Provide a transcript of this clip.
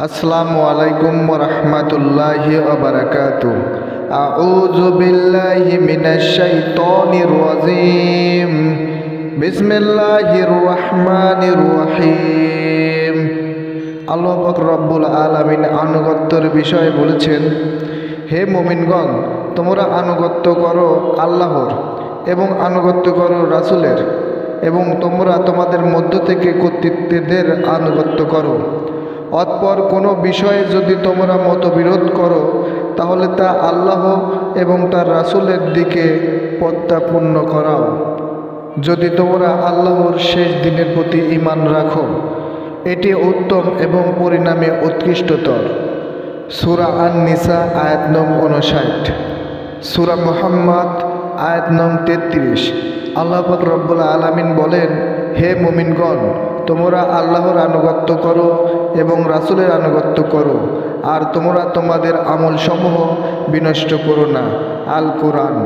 আসসালামু আলাইকুম রহমতুল্লাহি ওবরাকাত আউযু বিল্লাহি মিনাশ শাইতানির রাজিম। বিসমিল্লাহির রহমানির রহিম। আল্লাহ পাক রব্বুল আলামিন আনুগত্যের বিষয়ে বলেছেন, হে মুমিনগণ, তোমরা আনুগত্য করো আল্লাহর এবং আনুগত্য করো রাসূলের এবং তোমরা তোমাদের মধ্য থেকে কর্তৃত্বদের আনুগত্য করো। অতপর কোনো বিষয়ে যদি তোমরা মতবিরোধ করো, তাহলে তা আল্লাহ এবং তার রাসূলের দিকে প্রত্যাপন্ন করাও। যদি তোমরা আল্লাহর শেষ দিনের প্রতি ঈমান রাখো, এটি উত্তম এবং পরিণামে উৎকৃষ্টতর। সুরা আন নিসা আয়াত নং উনষাট সুরা মোহাম্মদ আয়াত নং তেত্রিশ। আল্লাহ রব্বুল আলামিন বলেন হে মোমিনগণ, তোমরা আল্লাহর আনুগত্য করো এবং রাসুলের আনুগত্য করো, আর তোমরা তোমাদের আমলসমূহ বিনষ্ট করো না। আল কোরআন